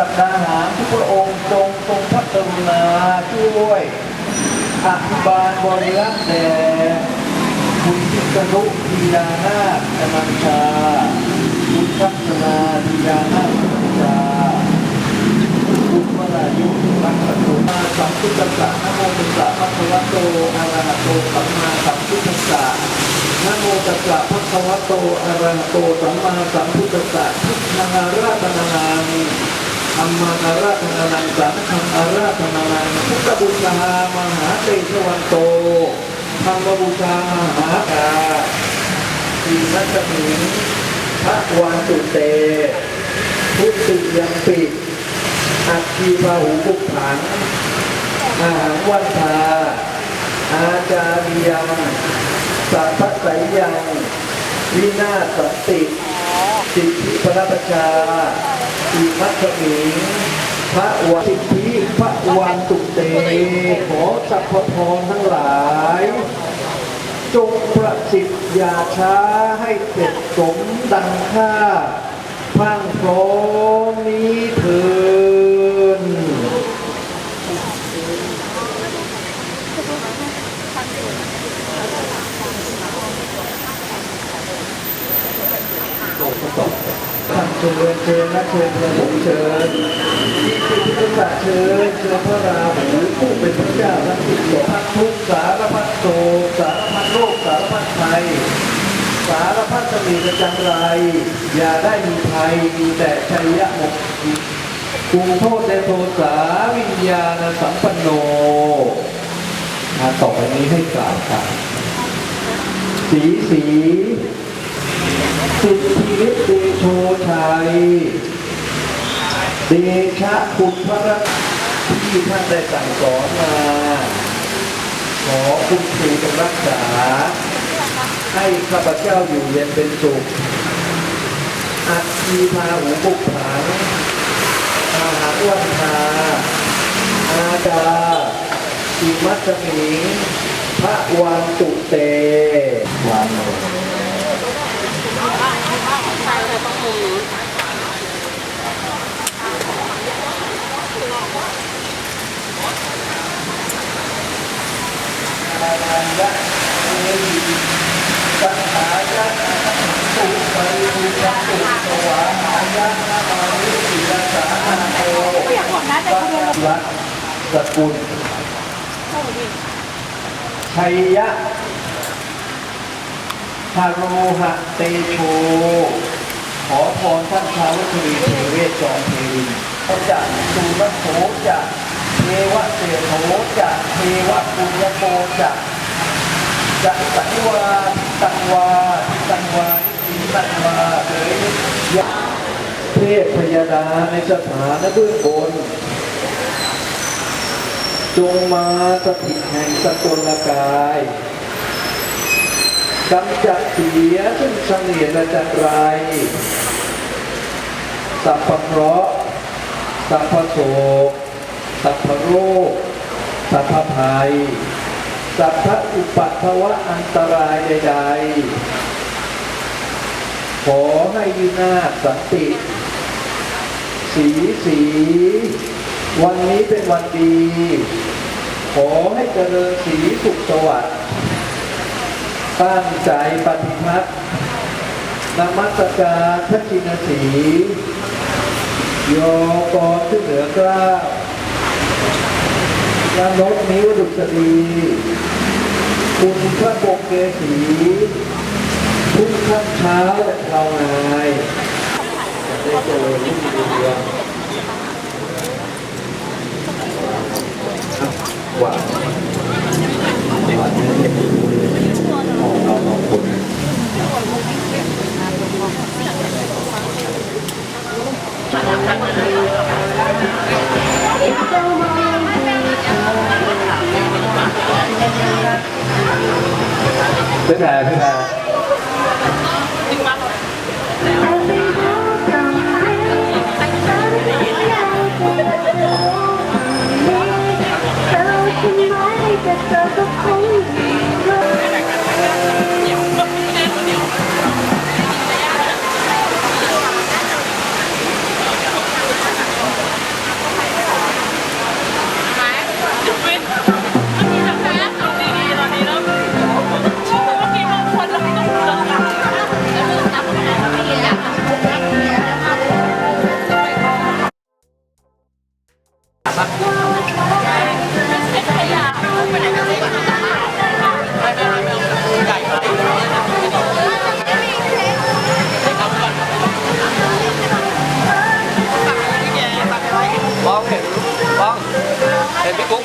สัปดาหารที่พระองค์ทรงทรงพระกรุณาช่วยอภิบาลบริรักษ์แด่คุณพิษณุพีดานาคกำลังชาคุณทัศนาพีดานาคกำลังชาคุณวรายุรักษตุมาสัมพุทธัสสะนะโมตัสสะภะคะวะโตอะระหะโตสัมมาสัมพุทธัสสะนะโมตัสสะภะคะวะโตอะระหะโตสัมมาสัมพุทธัสสะพุทธังอาราธนานัง ธรรมังอาราธนานังสังฆังอาราธนานังพุทธบูชามหาเตชวันโตธรรมบูชามหากาทีนัสมิงพระวันตุเต พุทธิยังปิดอัคคีพาหูปุกผังอาหารวันทาอาจาริยังสัพพะไสยยังวินาสติ สิทธิพระประชาอิมัชมิงพระวันสิทธิพระวันตุเต ขอสัพพพรทั้งหลาย จงประสิทธิ์อย่าช้าให้เสร็จสมดังค่าพังพร้อมนี้เถิด เชิญเชิญนะเชิญพระสงฆ์เชิญที่พุทธศาสเชิญเชิญพระราหูผู้เป็นพระเจ้าทั้งสิ้นสพัดทุกสารพัดโศกสารพัดโรคสารพัดภัยสารพัดสมีกจังไร อย่าได้มีภัยมีแต่ชัยยะมกกรุงโทษเดโทสาวิญญาณสัมปันโนมาต่อไปนี้ให้กล่าวกันสีสีสิทธิฤทธิ์เดโชชัย เดชะคุณพระที่ท่านได้สั่งสอนมา ขอคุณครูจงรักษา ให้ข้าพเจ้าอยู่เย็นเป็นสุขอัคคีพาหูปุกผังอาหารวันทาอาดาอิมัสมิงพระวันตุเตวานโน นันยะเอหิสังขายะสุปริภูตังสุสวาหายะนามานิสิยสานาโตวัดสกุลชัยยะฮาโรหะเตโช ขอพรท่านชาววัชรีเทเวศจอมเทวินพระจักสุรโสจะเท วะเสโถจะเทวะปุญญโกจะจะสังวาตังวาตังวาอินตังวาเอ๋ยยะเทพพยดาในสถานเบื้องบน จงมาสถิตแห่งสกลกายกำจัดเสียซึ่งเสนียดและจันไรสัพพะเคราะสัพพะโศก สัพพโรคสัพพภัย สัพพอุปัตถวะอันตรายใดๆ ขอให้วินาศสันติ สีสี วันนี้เป็นวันดี ขอให้เจริญสีสุขสวัสดิ์ตั้งใจปฏิพัตินมัสการพระจินสีโยกรขึ้นเหนือกล้า วและนกนิ้วดุษฎีคุณพระปกเกสีทุกท่านเช้าและเรานายจะได้เจอที่ดีเดียวหวาน พี่แพร เห็นพี่